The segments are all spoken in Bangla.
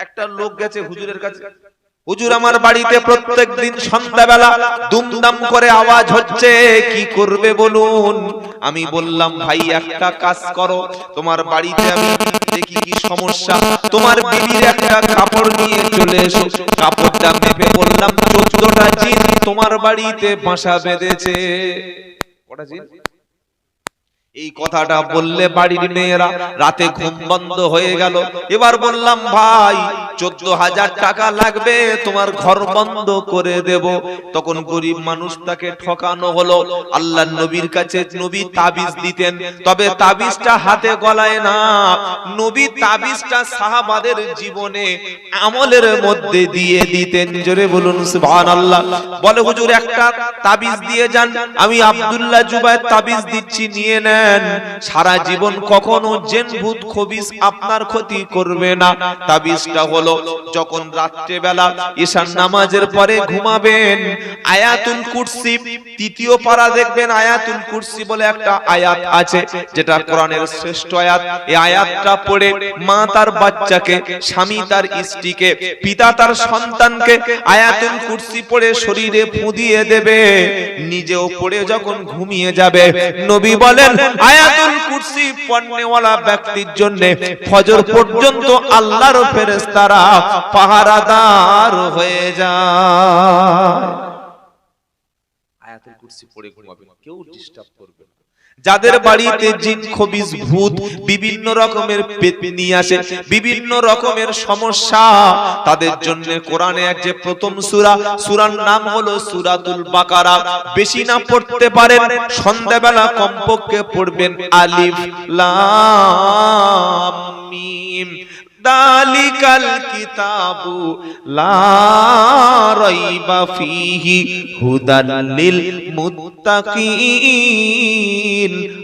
একটা লোক গেছে হুজুরের কাছে। হুজুর আমার বাড়িতে প্রত্যেক দিন সন্ধ্যাবেলা দুমদাম করে আওয়াজ হচ্ছে, কি করবে বলুন? আমি বললাম, ভাই, একটা কাজ করো। তোমার বাড়িতে আমি দেখি কি সমস্যা। তোমার বিবির একটা কাপড় নিয়ে চলে এসো। কাপড়টা মেপে বললাম, চোদ্দটা জিন তোমার বাড়িতে বাসা বেঁধেছে। কটা জিন? এই কথাটা বললে বাড়ির মেয়েরা রাতে ঘুম বন্ধ হয়ে গেল। এবার বললাম, ভাই, চোদ্দ হাজার টাকা লাগবে, তোমার ঘর বন্ধ করে দেব। তখন গরিব মানুষ তাকে ঠকানো হলো। আল্লাহ নবীর কাছে নবী তাবিজ দিতেন, তবে তাবিজটা হাতে গলায় না। নবী তাবিজটা সাহাবাদের জীবনে আমলের মধ্যে দিয়ে দিতেন। জোরে বলুন, সুবহানাল্লাহ। বলে, হুজুর, একটা তাবিজ দিয়ে যান, আমি আব্দুল্লাহ জুবায়ের তাবিজ দিচ্ছি, নিয়ে নেন। সারা জীবন কখনো জেন ভূত খবিস আপনার ক্ষতি করবে না। তাবিজটা হলো, যখন রাত্রে বেলা ঈশান নামাজের পরে ঘুমাবেন, আয়াতুল কুরসি, তৃতীয় পারা দেখবেন আয়াতুল কুরসি বলে একটা আয়াত আছে, যেটা কোরআনের শ্রেষ্ঠ আয়াত। এই আয়াতটা পড়ে মা তার বাচ্চাকে, স্বামী তার স্ত্রীকে, পিতা তার সন্তানকে আয়াতুল কুরসি পড়ে শরীরে ফুদিয়ে দেবে, নিজেও পড়ে যখন ঘুমিয়ে যাবে। নবী বলেন আয়াতুল কুরসি পড়নেওয়ালা ব্যক্তির জন্য ফজর পর্যন্ত আল্লাহর ফেরেশতারা পাহারাদার হয়ে যায়। আয়াতুল কুরসি পড়ে ঘুমাবেন, কেউ ডিস্টার্ব করবে যাদের বাড়িতে জিন খবিজ ভূত বিভিন্ন রকমের নিয়ে আসে বিভিন্ন রকমের সমস্যা। তাদের জন্য কোরআনে এক যে প্রথম সুরা সুরার নাম হলো সুরাতুল বাকারা। বেশি না পড়তে পারেন সন্ধ্যাবেলা কমপক্ষে পড়বেন আলিফ লাম। মিম দালিকাল কিতাবু লারাইবা ফিহি হুদান লিল মুত্তাকিন।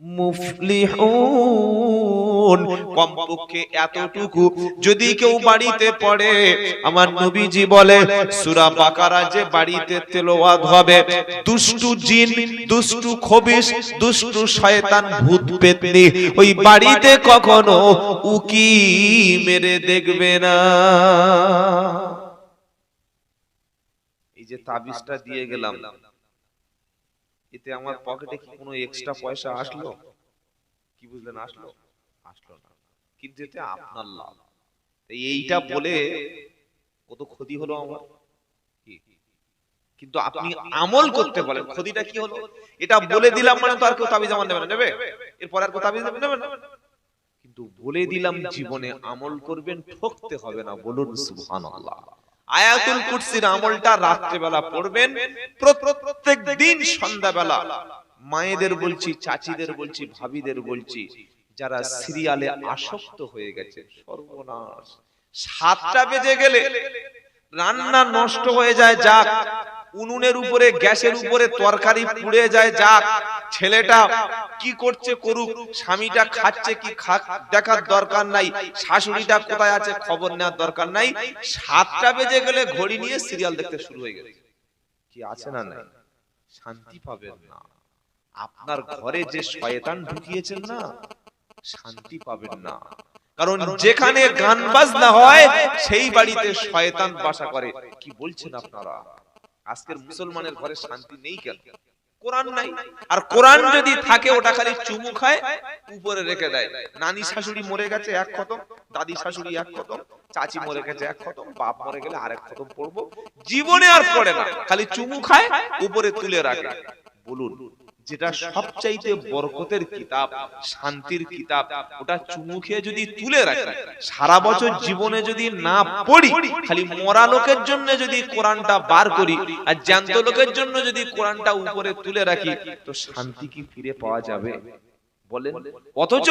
মুফলিহুন। কমপক্ষে এতটুকু। যদি কেউ বাড়িতে পড়ে, আমার নবীজি বলে, সূরা বাকারা যে বাড়িতে তেলাওয়াত হবে, দুষ্টু জিন, দুষ্টু খবিশ, দুষ্টু শয়তান ভূত পেতনি, ওই বাড়িতে কখনো উকি মেরে দেখবে না। এই যে তাবিজটা দিয়ে গেলাম। এতে আমার পকেটে কি কোনো এক্সট্রা পয়সা আসলো? কি বুঝলেন আসলো? আসলো না। কিন্তু এতে আপনার লাভ। তাই এইটা বলে কত ক্ষতি হলো আমার? কিন্তু আপনি আমল করতে বলেন ক্ষতিটা কি হলো? এটা বলে দিলাম মানে তো আর কেউ তাবিজ আমার নেবে না নেবে? এরপর আর কেউ তাবিজ নেবে নেবে না। কিন্তু বলে দিলাম জীবনে আমল করবেন ঠকতে হবে না। বলুন সুবহানাল্লাহ। আয়াতুল কুরসির আমলটা রাত্রেবেলা পড়বেন, প্রত্যেক দিন সন্ধ্যাবেলা। মায়েদের বলছি, চাচিদের বলছি, ভাবিদের বলছি, যারা সিরিয়ালে আসক্ত হয়ে গেছে, সর্বনাশ। সাতটা বেজে গেলে রান্না নষ্ট হয়ে যায়, যাক। উনুনের উপরে গ্যাসের উপরে তরকারি পুড়ে যায় যাক ছেলেটা কি করছে করুক স্বামীটা খাচ্ছে কি দেখার দরকার নাই শাশুড়িটা কোথায় আছে খবর নেওয়ার দরকার নাই সাতটা বেজে গেলে ঘড়ি নিয়ে সিরিয়াল দেখতে শুরু হয়ে গেছে। কি আছে না নাই? শান্তি পাবেন না। আপনার ঘরে যে শয়তান ঢুকিয়েছেন না শান্তি পাবেন না। কারণ যেখানে গান বাজনা হয় সেই বাড়িতে শয়তান বাসা করে। কি বলছেন আপনারা? আজকের মুসলমানের ঘরে শান্তি নেই কেন? কোরআন নাই। আর কোরআন যদি থাকে ওটা খালি চুমু খায় উপরে রেখে দেয়। নানি শাশুড়ি মরে গেছে এক খতম দাদি শাশুড়ি এক খতম চাচি মরে গেছে এক খতম বাপ মরে গেলে আরেক খতম পড়ব। জীবনে আর পড়ে না খালি চুমু খায় উপরে তুলে রাখে। বলুন যেটা সবচাইতে বরকতের কিতাব শান্তির কিতাব ওটা চুমু খেয়ে যদি তুলে রাখি সারা বছর জীবনে যদি না পড়ি খালি মরা লোকের জন্য যদি কোরআনটা বার করি আর জ্যান্ত লোকের জন্য যদি কোরআনটা উপরে তুলে রাখি তো শান্তি কি ফিরে পাওয়া যাবে? বলেন অথচ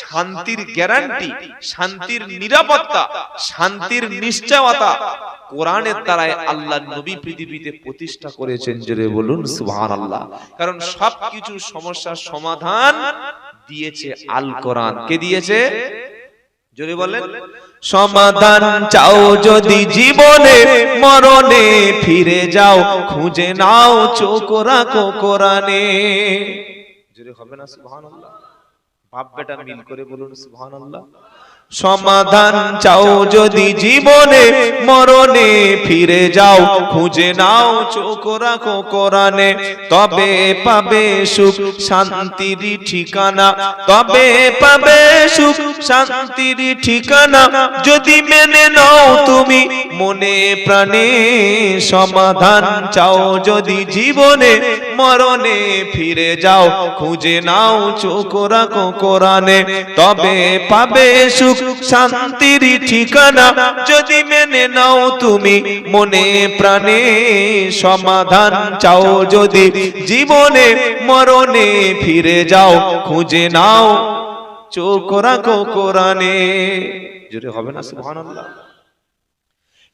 শান্তির গ্যারান্টি শান্তির নিরাপত্তা শান্তির নিশ্চয়তা কোরআনের দ্বারাই আল্লাহ নবী পৃথিবীতে প্রতিষ্ঠা করেছেন জোরে বলুন সুবহানাল্লাহ। কারণ সবকিছু সমস্যার সমাধান দিয়েছে আল কোরআন কে দিয়েছে? জোরে বলেন। সমাধান চাও যদি জীবনে মরণে ফিরে যাও খুঁজে নাও চোখ রাখো কোরআনে। জোরে হবে না, সুবহানাল্লাহ। বাপ বেটা মিল করে বলুন, সুবহানাল্লাহ। সমাধান চাও যদি জীবনে, মরণে ফিরে যাও, খুঁজে নাও, চোখ রাখো কোরআনে। তবে পাবে সুখ, শান্তির ঠিকানা। তবে পাবে সুখ, শান্তির ঠিকানা। যদি মেনে নাও তুমি মনে প্রাণে, সমাধান চাও যদি জীবনে মরণে ফিরে যাও, খুঁজে নাও চোখ রাখো কোরআনে। তবে পাবে সুখ, শান্তির ঠিকানা যদি মেনে নাও তুমি, মনে প্রাণে সমাধান চাও যদি। জীবনে মরণে ফিরে যাও, খুঁজে নাও চোখ রাখো কোরআনে। জোরে হবে না, সুবহানাল্লাহ?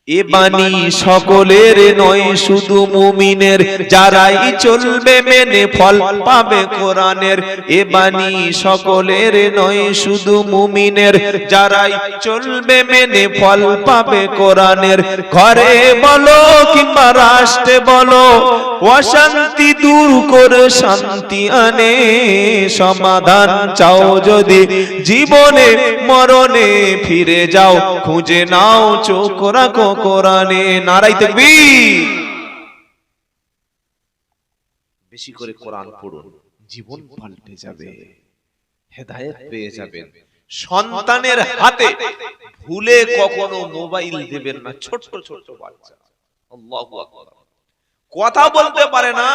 এ বাণী সকলের নয় শুধু মুমিনের। যারাই চলবে মেনে ফল পাবে কোরআনের। এ বাণী সকলের নয় শুধু মুমিনের। যারাই চলবে মেনে ফল পাবে কোরআনের। ঘরে বলো কিংবা রাষ্ট্রে বলো অশান্তি দূর করে শান্তি আনে। সমাধান চাও যদি জীবনে মরণে ফিরে যাও খুঁজে নাও চোখ রাখো কোরআনে নারাই তাকবীর। বেশি করে কোরআন পড়ুন, জীবন পাল্টে যাবে, হেদায়েত পেয়ে যাবেন। সন্তানের হাতে ভুলে কখনো মোবাইল দেবেন না ছোট ছোট বাচ্চা। আল্লাহু আকবার। কথা বলতে পারে না,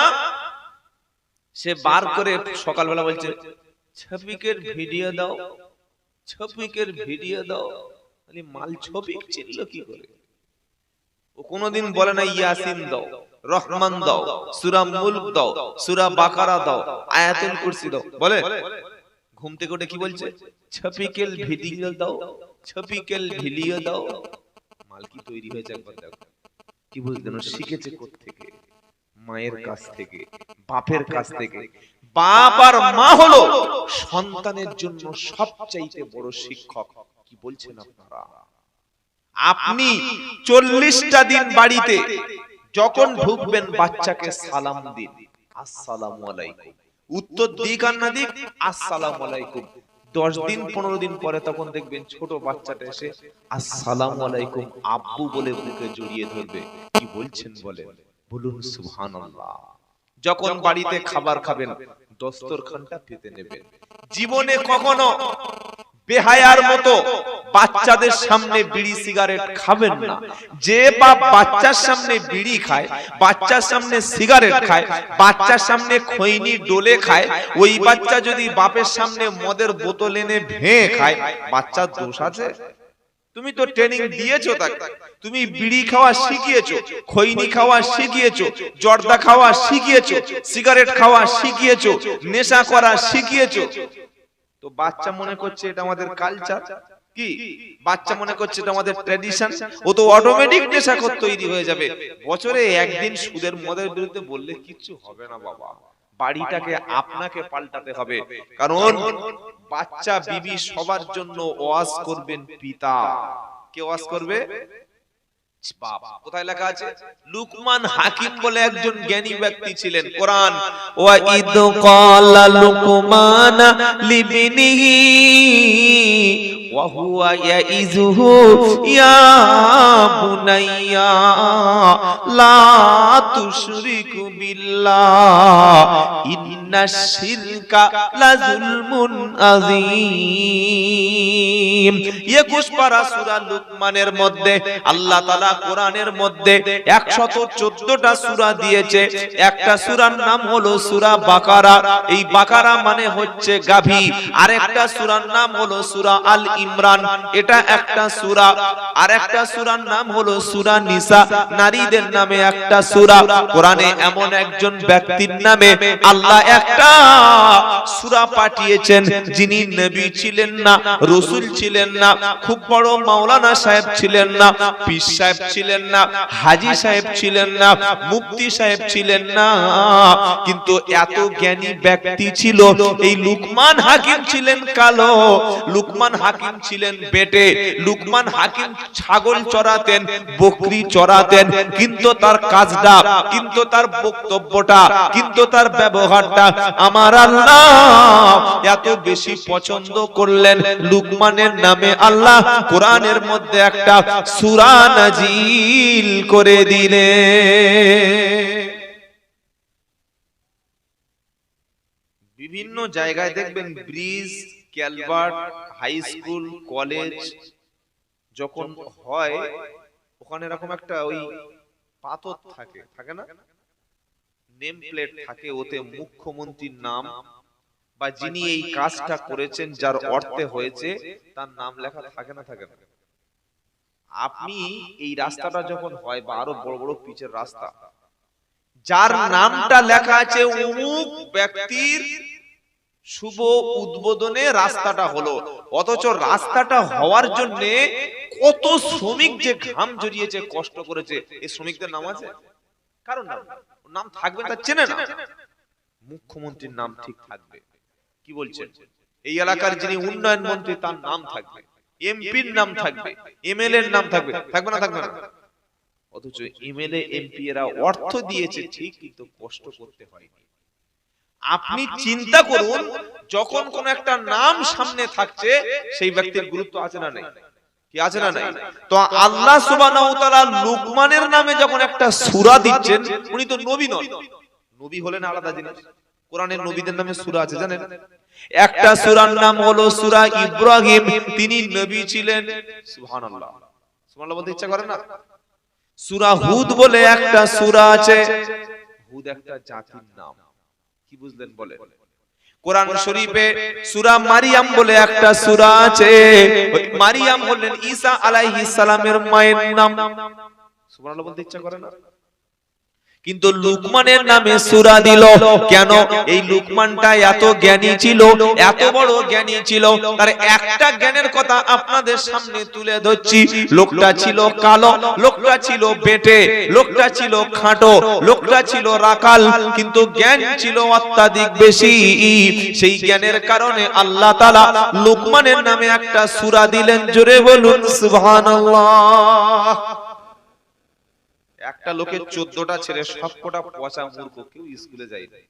সে বার করে সকালবেলা বলছে, ছবিকের ভিডিও দাও, ছবিকের ভিডিও দাও। মাল ছবি চিনল কি করে? কোনোদিন বলে না ইয়াসিন দাও, রহমান দাও, সূরা মুলক দাও, সূরা বাকারা দাও, আয়াতুল কুরসি দাও। বলে? ঘুম থেকে উঠে কি বলছে? ছপিকেল ভিডিও দাও ছপিকেল ভিডিও দাও। মাল কি তৈরি হয়েছে একবার, দেখো। কি ও শিখেছে থেকে মায়ের কাছ থেকে, বাপের কাছ থেকে। বাপ আর মা হলো সন্তানের জন্য সবচাইতে বড় শিক্ষক। কি বলছেন আপনারা? আপনি চল্লিশটা দিন বাড়িতে যখন ঢুকবেন বাচ্চাকে সালাম দিন। আসসালামু উত্তর দিক আর না দিক, আসসালামু আলাইকুম। দশ দিন, পনেরো দিন পরে তখন দেখবেন ছোট বাচ্চাটা এসে আসসালামু আলাইকুম, আব্বু বলে বুকে জড়িয়ে ধরবে। কি বলছেন বলে বলুন, সুবহানাল্লাহ। যখন বাড়িতে খাবার খাবেন, দস্তরখানটা পেতে নেবেন। জীবনে কখনো বেহায়ার মতো বাচ্চাদের সামনে বিড়ি সিগারেট খাবেন না। যে বাপ বাচ্চার সামনে বিড়ি খায়, বাচ্চার সামনে সিগারেট খায়, বাচ্চার সামনে খৈনি ডোলে খায়, ওই বাচ্চা যদি বাপের সামনে মদের বোতল এনে ভেঙে খায়, বাচ্চার দোষ আছে? তুমি তো ট্রেনিং দিয়েছ তাকে। তুমি বিড়ি খাওয়া শিখিয়েছো, খৈনি খাওয়া শিখিয়েছো, জর্দা খাওয়া শিখিয়েছো, সিগারেট খাওয়া শিখিয়েছো, নেশা করা শিখিয়েছো। তো বাচ্চা মনে করছে এটা আমাদের কালচার কি? বাচ্চা মনে করছে ট্র্যাডিশন ও তো অটোমেটিক তৈরি হয়ে যাবে। বছরে একদিন সুদের মদের বিরুদ্ধে বললে কিচ্ছু হবে না বাবা। বাড়িটাকে আপনাকে পাল্টাতে হবে। কারণ বাচ্চা বিবি সবার জন্য ওয়াজ করবেন পিতা। কে ওয়াজ করবে? বাপ। কোথায় লেখা আছে? লুকমান হাকিম বলে একজন জ্ঞানী ব্যক্তি ছিলেন। কোরআন ওয়া ইদ ক্বালা লুকমান লিবিনিহি। وهو يئذه يا بني لا تشرك بالله إن الشرك لظلم عظيم একুশ পারা সূরা লুকমানের মধ্যে আল্লাহ তাআলা কোরআনের মধ্যে 114টা সূরা দিয়েছে একটা সূরার নাম হলো সূরা বাকারা এই বাকারা মানে হচ্ছে গাভী আরেকটা সূরার নাম হলো সূরা আল ইমরান, এটা একটা সূরা। আর একটা সূরার নাম হলো সূরা নিসা। নারীদের নামে একটা সূরা। কোরআনে এমন একজন ব্যক্তির নামে আল্লাহ একটা সূরা পাঠিয়েছেন যিনি নবী ছিলেন না, রাসূল ছিলেন না, খুব বড় মাওলানা সাহেব ছিলেন না, পীর সাহেব ছিলেন না, হাজী সাহেব ছিলেন না, মুফতি সাহেব ছিলেন না। কিন্তু এত জ্ঞানী ব্যক্তি ছিল, এই লুকমান হাকিম ছিলেন কালো। লুকমান হাকিম ছিলেন বেটে, লুকমান হাকিম ছাগল চড়াতেন, বকরি চড়াতেন, কিন্তু তার কাজটা, কিন্তু তার বক্তব্যটা, কিন্তু তার ব্যবহারটা আমার আল্লাহ এত বেশি পছন্দ করলেন। লুকমানের নামে আল্লাহ কোরআনের মধ্যে একটা সূরা নাজিল করে দিলে বিভিন্ন জায়গায় দেখবেন bridge culvert high school college যখন হয় ওখানে এরকম একটা ওই পাথর থাকে থাকে না? নেম প্লেট থাকে ওতে মুখ্যমন্ত্রীর নাম বা যিনি এই কাজটা করেছেন যার অর্থে হয়েছে তার নাম লেখা থাকে না থাকে না। আপনি এই রাস্তাটা যখন হয় বা আরও বড় বড় পিচের রাস্তা যার নামটা লেখা আছে অমুক ব্যক্তির শুভ উদ্বোধনে রাস্তাটা হলো। অথচ রাস্তাটা হওয়ার জন্য কত শ্রমিক যে ঘাম জড়িয়েছে কষ্ট করেছে এই শ্রমিকদের নাম আছে? কারণ নাম? নাম থাকবে তা চেনে না। মুখ্যমন্ত্রীর নাম ঠিক থাকবে। কি বলছেন? এই এলাকার যিনি উন্নয়ন মন্ত্রী তার নাম থাকবে। এমপির নাম থাকবে। এমএলএ এর নাম থাকবে। থাকবে। না থাকবে না। অথচ এমএলএ এমপি এরা অর্থ দিয়েছে ঠিক কিন্তু কষ্ট করতে হয়নি। আপনি চিন্তা করুন যখন কোন একটা নাম সামনে থাকছে সেই ব্যক্তির গুরুত্ব আছে না নেই? কি আছে না নাই? তো আল্লাহ সুবহানাহু ওয়া তাআলা লুকমানের নামে যখন একটা সূরা দিচ্ছেন উনি তো নবী নন। নবী হলেন আলাদা জিনিস। কোরআনের নবীদের নামে সূরা আছে জানেন? একটা সূরার নাম হলো সূরা ইব্রাহিম। তিনি নবী ছিলেন। সুবহানাল্লাহ। সুবহানাল্লাহ বলতে ইচ্ছা করে না? সূরা হুদ বলে একটা সূরা আছে। হুদ একটা জাতির নাম। কি বুঝলেন বলে কোরআন শরীফে সূরা মারিয়াম বলে একটা সূরা আছে। মারিয়াম হলেন ঈসা আলাইহিস সালামের মায়ের নাম। সুবহানাল্লাহ বলতে ইচ্ছা করে না? কিন্তু লুকমানের নামে সুরা দিল। কেন? এই লুকমানটা এত জ্ঞানী ছিল এত বড় জ্ঞানী ছিল। তার একটা জ্ঞানের কথা আপনাদের সামনে তুলে ধরছি। লোকটা ছিল কালো লোকটা ছিল বেটে লোকটা ছিল খাটো লোকটা ছিল রাকাল কিন্তু জ্ঞান ছিল অত্যাধিক বেশি। সেই জ্ঞানের কারণে আল্লাহ তাআলা লুকমানের নামে একটা সুরা দিলেন। জোরে বলুন সুবহানাল্লাহ। একটা লোকের চোদ্দটা ছেলে সবকটা পচা মূর্খ কেউ স্কুলে যায়নি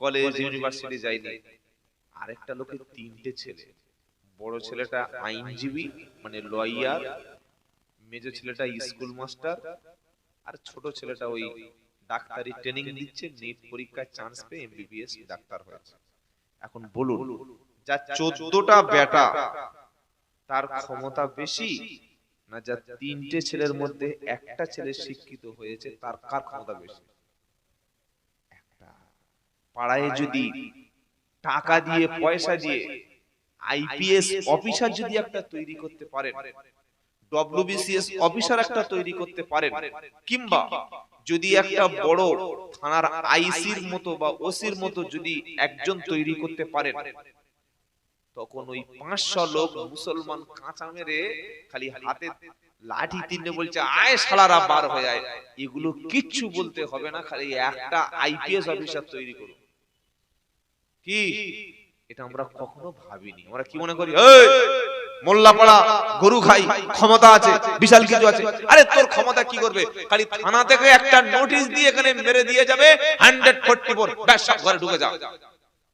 কলেজ ইউনিভার্সিটি যায়নি। আরেকটা লোকের তিনটে ছেলে। বড় ছেলেটা আইনজীবী মানে লয়ার মেজো ছেলেটা স্কুল মাস্টার আর ছোট ছেলেটা ওই ডাক্তারি ট্রেনিং দিচ্ছে নেট পরীক্ষায় চান্স পেয়ে এমবিবিএস ডাক্তার হয়েছে। এখন বলুন যা চোদ্দটা বেটা তার ক্ষমতা বেশি না যা তিনটে ছেলের মধ্যে একটা ছেলে শিক্ষিত হয়েছে, তার কার ক্ষমতা বেশি? একটা। পাড়ায় যদি টাকা দিয়ে, পয়সা দিয়ে আইপিএস অফিসার যদি একটা তৈরি করতে পারেন ডব্লিউবিসিএস অফিসার একটা তৈরি করতে পারেন, কিংবা যদি একটা বড় থানার আইসির মতো বা ওসির মতো যদি একজন তৈরি করতে পারেন তখন ওই পাঁচশো লোক মুসলমান কাঁচা মেরে খালি হাতে লাঠি তিনটে বলছে আয় শালারা বার হয়ে আয়। এগুলো কিচ্ছু বলতে হবে না খালি একটা আইপিএস অফিসার তৈরি করুন। কি? এটা আমরা কখনো ভাবিনি। আমরা কি মনে করি? এই মোল্লাপাড়া গরু খাই ক্ষমতা আছে বিশাল কিছু আছে। আরে তোর ক্ষমতা কি করবে? খালি থানা থেকে একটা নোটিশ দিয়ে এখানে মেরে দিয়ে যাবে হান্ড্রেড ফোর্টি ফোর ব্যাস ঘরে ঢুকে যাও।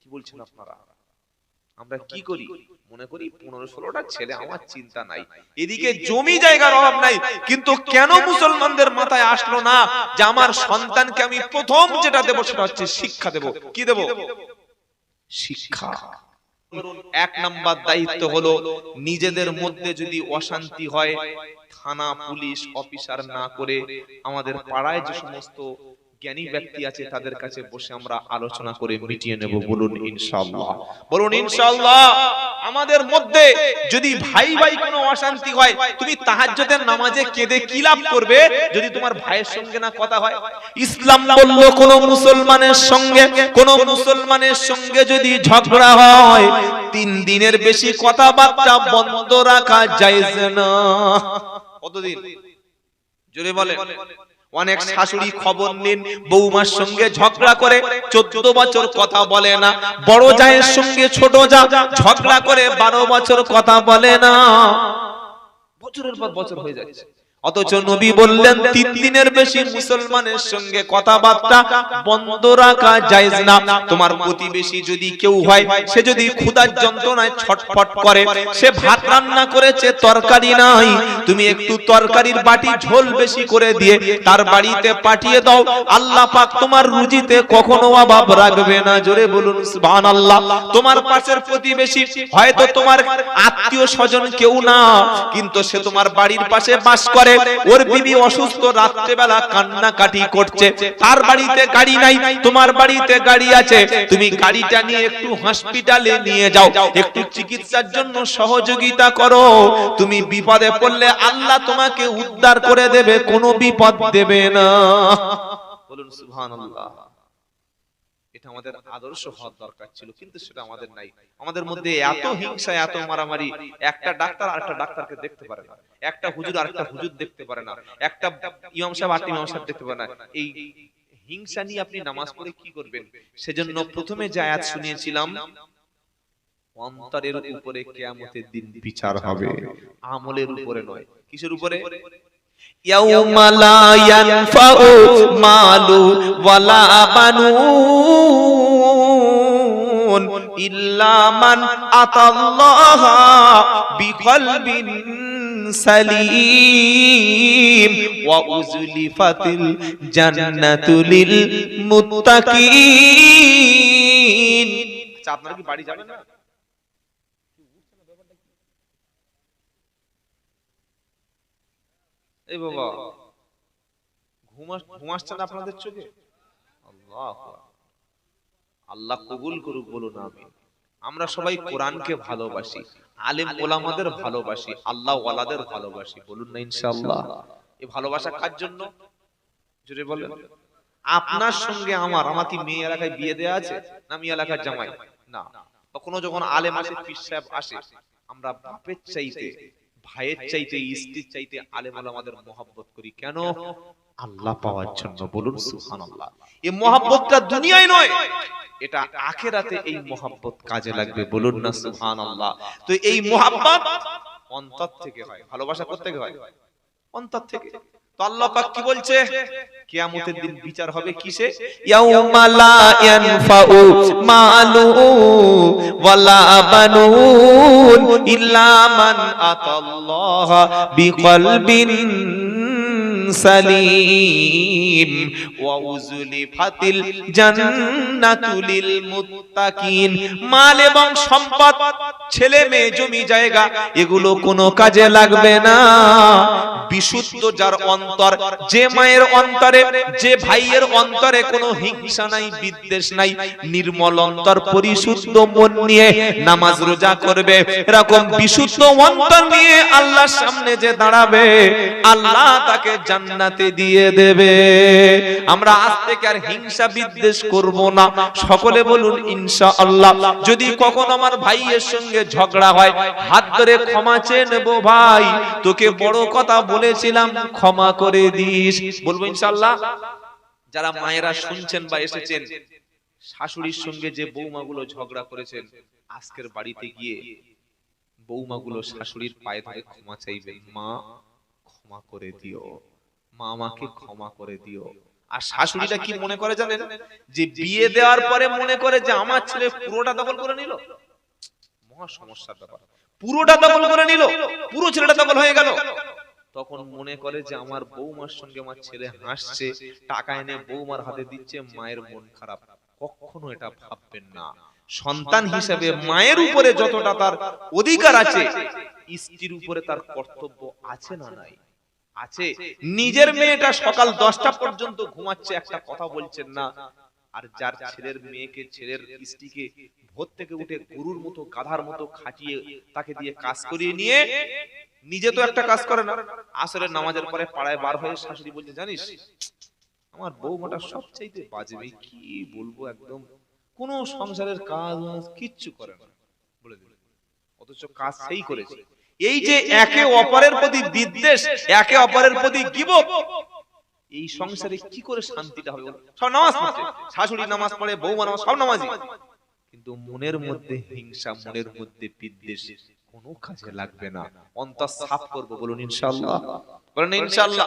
কি বলছেন আপনারা? আমরা কি করি? মনে করি পনেরো ষোলোটা ছেলে আমার চিন্তা নাই। এদিকে জমি জায়গার অভাব নাই কিন্তু কেন মুসলমানদের মাথায় আসলো না যে আমার সন্তানকে আমি প্রথম যেটা দেবো সেটা হচ্ছে শিক্ষা দেব। কি দেব? শিক্ষা। এক নাম্বার দায়িত্ব হলো নিজেদের মধ্যে যদি অশান্তি হয় থানা পুলিশ অফিসার না করে আমাদের পাড়ায় যে সমস্ত জ্ঞানী ব্যক্তি আছে তাদের কাছে বসে আমরা আলোচনা করে মিটিয়ে নেব বলুন ইনশাআল্লাহ। বলুন ইনশাআল্লাহ আমাদের মধ্যে যদি ভাই ভাই কোনো অশান্তি হয় তুমি তাহাজ্জুদের নামাজে কেঁদে কি লাভ করবে? যদি তোমার ভাইয়ের সঙ্গে না কথা হয় ইসলাম বলল কোন মুসলমানের সঙ্গে কোন মুসলমানের সঙ্গে যদি ঝগড়া হয় তিন দিনের বেশি কথাবার্তা বন্ধ রাখা জায়েজ না। কতদিন? জোরে বলে অনেক শাশুড়ি খবর নিন বৌমার সঙ্গে ঝগড়া করে চোদ্দ বছর কথা বলে না। বড় জায়ের সঙ্গে ছোট যা ঝগড়া করে বারো বছর কথা বলে না। বছরের পর বছর হয়ে যাচ্ছে। অথচ নবী বললেন তিন দিনের বেশি মুসলমানের সঙ্গে কথাবার্তা বন্ধ রাখা জায়েজ না। তোমার প্রতিবেশী যদি কেউ হয় সে যদি ক্ষুধার যন্ত্রণায় ছটফট করে সে ভাত রান্না করেছে তরকারি নাই। তুমি একটু তরকারির বাটি ঝোল বেশি করে দিয়ে তার বাড়িতে পাঠিয়ে দাও। আল্লাহ পাক তোমার রুজিতে কখনো অভাব রাখবে না। জোরে বলুন সুবহানাল্লাহ। তোমার পাশের প্রতিবেশী হয়তো তোমার আত্মীয় স্বজন কেউ না কিন্তু সে তোমার বাড়ির পাশে বাস করে ওর বিবি অসুস্থ, রাত্রেবেলা কান্নাকাটি করছে। তার বাড়িতে গাড়ি নাই, তোমার বাড়িতে গাড়ি আছে। তুমি গাড়িটা নিয়ে একটু হসপিটালে নিয়ে যাও। একটু চিকিৎসার জন্য সহযোগিতা করো। তুমি বিপদে পড়লে আল্লাহ তোমাকে উদ্ধার করে দেবে, কোনো বিপদ দেবে না। বলুন, সুবহানাল্লাহ। এটা আমাদের আদর্শ হওয়ার দরকার ছিল কিন্তু সেটা আমাদের নাই। আমাদের মধ্যে এত হিংসা এত মারামারি একটা ডাক্তার আরেকটা ডাক্তারকে দেখতে পারে না। একটা হুজুর আরেকটা হুজুর দেখতে পারে না। একটা ইমাম সাহেব আরেকটা ইমাম সাহেব দেখতে পারে না। এই হিংসা নিয়ে আপনি নামাজ পড়ে কি করবেন? সেজন্য প্রথমে যে আয়াত শুনিয়েছিলাম অন্তরের উপরে কিয়ামতের দিন বিচার হবে। আমলের উপরে নয়। কিসের উপরে? ইয়াউমা লা ইয়ানফাউ মালু ওয়ালা বানুন ইল্লা মান আতাল্লাহা বিকলবিন সালিম ওয়া উজলিফাতিল জান্নাতু লিল আচ্ছা আপনারা কি বাড়ি যাবেন না? এই বাবা। না আপনাদের চোখে? আল্লাহ আল্লাহ কবুল করুক বলুন আমি আমরা সবাই কোরআনকে ভালোবাসি, আলেম ওলামাদের ভালোবাসি, আল্লাহ ওয়ালাদের ভালোবাসি, বলুন না ইনশাআল্লাহ। এই ভালোবাসা কার জন্য? জোরে বলেন। আপনার সঙ্গে আমার আমার কি মেয়ে এলাকায় বিয়ে দেয়া আছে না আমি এলাকার জামাই? না। কখনো যখন আলেম আসে, পীর সাহেব আসে, আমরা বাপের চাইতে ভাইয়ের চাইতে স্ত্রীর চাইতে আলেম আমাদের মহব্বত করি। কেন? আল্লাহ পাওয়ার জন্য বলুন সুবহানাল্লাহ। এই মহব্বতটা দুনিয়ায় নয়। এটা আখেরাতে এই মহব্বত কাজে লাগবে। বলুন না সুবহানাল্লাহ। তো এই মহব্বত অন্তর থেকে হয়। ভালোবাসা করতে থেকে। হয় অন্তর থেকে। তো আল্লাহ পাক কি বলছে? কিয়ামতের দিন বিচার হবে কিসে? ইয়াউমা লা ইয়ানফাউ মালু ওয়ালা বানুন ইল্লা মান আতাল্লাহ বিকলবিন সালিম। ওয়া উজলিফাতিল জান্নাতু মুত্তাকিন। মাল এবং সম্পদ, ছেলে মেয়ে, জমি জায়গা, এগুলো কোনো কাজে লাগবে না। বিশুদ্ধ যার অন্তর, যে মায়ের অন্তরে, যে ভাইয়ের অন্তরে কোনো হিংসা নাই, বিদ্বেষ নাই, নির্মল অন্তর, পরিশুদ্ধ মন নিয়ে নামাজ রোজা করবে। এরকম বিশুদ্ধ অন্তর নিয়ে আল্লাহর সামনে যে দাঁড়াবে, আল্লাহ তাকে জান্নাতে দিয়ে দেবে। আমরা আজ থেকে আর হিংসা বিদ্বেষ করব না। সকলে বলুন, ইনশাআল্লাহ। যদি কখনো আমার ভাইয়ের সঙ্গে ঝগড়া হয়, হাত ধরে ক্ষমা চেয়ে নেব ভাই। তোকে বড় কথা বলেছিলাম, ক্ষমা করে দিস। বলব, ইনশাআল্লাহ। যারা মায়েরা শুনছেন বা এসেছেন, শাশুড়ির সঙ্গে যে বৌমাগুলো ঝগড়া করেছেন, আজকের বাড়িতে গিয়ে বৌমাগুলো শাশুড়ির পায়ে ধরে ক্ষমা চাইবেন মা, ক্ষমা করে দিও। মা আমাকে ক্ষমা করে দিও। আর শাশুড়িটা কি মনে করে জানেন? যে বিয়ে দেওয়ার পরে মনে করে যে আমার ছেলে পুরোটা দখল করে নিল? মহা সমস্যার ব্যাপার। পুরোটা দখল করে নিল। পুরো ছেলেটা দখল হয়ে গেল। তখন মনে করে যে আমার বৌমার সঙ্গে আমার ছেলে হাসছে টাকা এনে বৌমার হাতে দিচ্ছে মায়ের মন খারাপ। কখনো এটা ভাববেন না। সন্তান হিসেবে মায়ের উপরে যতটা তার অধিকার আছে স্ত্রীর উপরে তার কর্তব্য আছে না নাই। আছে। নিজের মেয়েটা সকাল দশটা পর্যন্ত ঘুমাচ্ছে একটা কথা বলছেন না। আর যার ছেলের মেয়েকে ছেলের স্ত্রীকে ভোর থেকে উঠে গরুর মতো গাধার মতো খাটিয়ে তাকে দিয়ে কাজ করিয়ে নিয়ে নিজে তো একটা কাজ করে না। আসলে নামাজের পরে পাড়ায় বার হয়ে শাশুড়ি বলছে জানিস আমার বউ বৌমাটা সবচাইতে বাজে কি বলব একদম? কোনো সংসারের কাজ কিচ্ছু করে না। বলে দিল। অথচ কাজ সেই করেছে। এই যে একে অপরের প্রতি বিদ্বেষ একে অপরের প্রতি গিবত এই সংসারে কি করে শান্তিটা হবে সব নামাজ পড়ে শাশুড়ি নামাজ পড়ে বউ নামাজ সব নামাজ কিন্তু মনের মধ্যে হিংসা মনের মধ্যে বিদ্বেষ কোনো কাজে লাগবে না। অন্তর সাফ করব বলুন ইনশাল্লাহ বলেন ইনশাআল্লাহ।